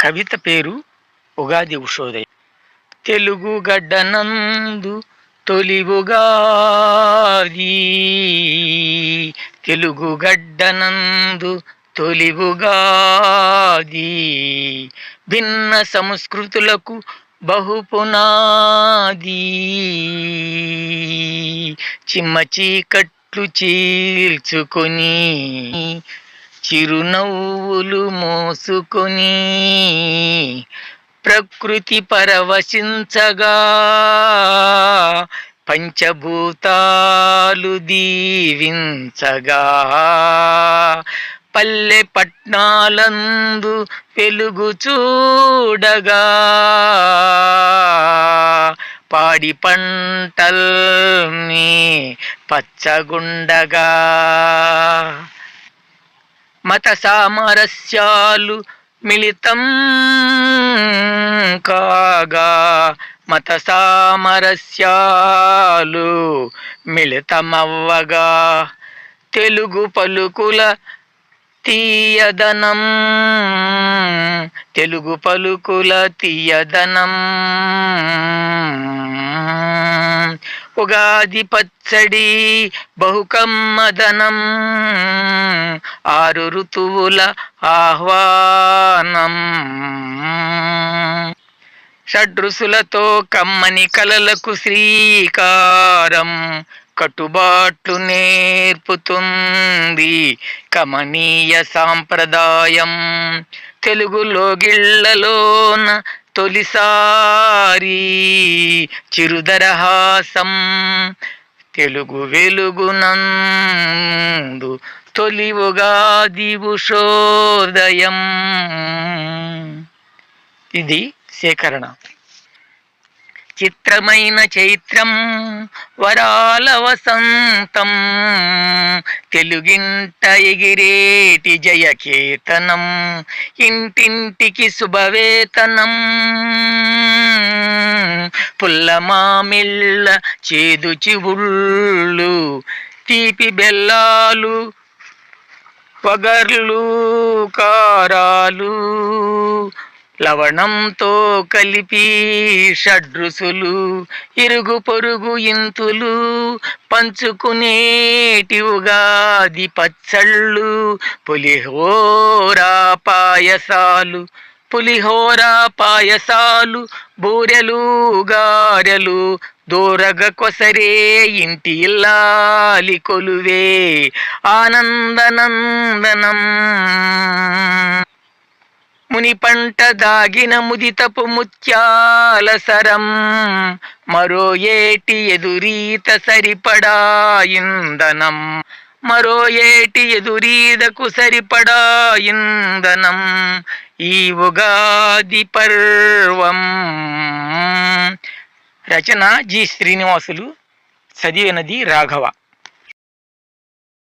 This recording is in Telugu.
కవిత పేరు ఉగాది ఉషోదయం. తెలుగు గడ్డనందు తొలి ఉగాది. తెలుగు గడ్డనందు తొలి ఉగాది. భిన్న సంస్కృతులకు బహుపునాది. చిమ్మ చీకట్లు చీల్చుకొని చిరునవ్వులు మోసుకొని ప్రకృతి పరవశించగా పంచభూతాలు దీవించగా. పల్లె పట్నాలందు వెలుగు చూడగా. పాడి పంటల్ని పచ్చగుండగా. మత సామరస్యాలు మిళితం కాగా మత సామరస్యాలు మిళితమవ్వగా. తెలుగు పలుకుల తీయదనం తెలుగు పలుకుల తీయదనం. ఉగాది పచ్చడి బహుకమ్మదనం ఆరు ఋతువుల ఆహ్వానం. షడ్రుసులతో కమ్మని కలలకు శ్రీకారం కట్టుబాట్లు నేర్పుతుంది కమనీయ సాంప్రదాయం. తెలుగులో గిళ్ళలోన తొలిసారి చిరుదరహాసం తెలుగు వెలుగునందు తొలి ఉగాది ఉషోదయం. ఇది సేకరణ. చిత్రమైన చైత్రం వరాల వసంతం. తెలుగింట ఎగిరేటి జయకేతనం ఇంటింటికి శుభవేతనం. పుల్లమామిళ్ళ చేదు చివుళ్ళు తీపి బెల్లాలు పగర్లు కారాలు. లవణంతో కలిపి షడ్రుసులు ఇరుగు పొరుగు ఇంతులు పంచుకునేటి ఉగాది పచ్చళ్ళు పులిహోరా పాయసాలు పులిహోర పాయసాలు బూరెలు గారెలు దూరగ కొసరే ఇంటి ఇల్లాలి కొలువే ఆనందనందనం. ముని పంట దాగిన ముదితపు ముత్యాల సరం. మరో ఏటి ఎదురీత సరిపడా మరో ఏటి ఎదురీదకు సరిపడా ఈ ఉగాది పర్వం. రచన జి శ్రీనివాసులు చదివినది రాఘవ.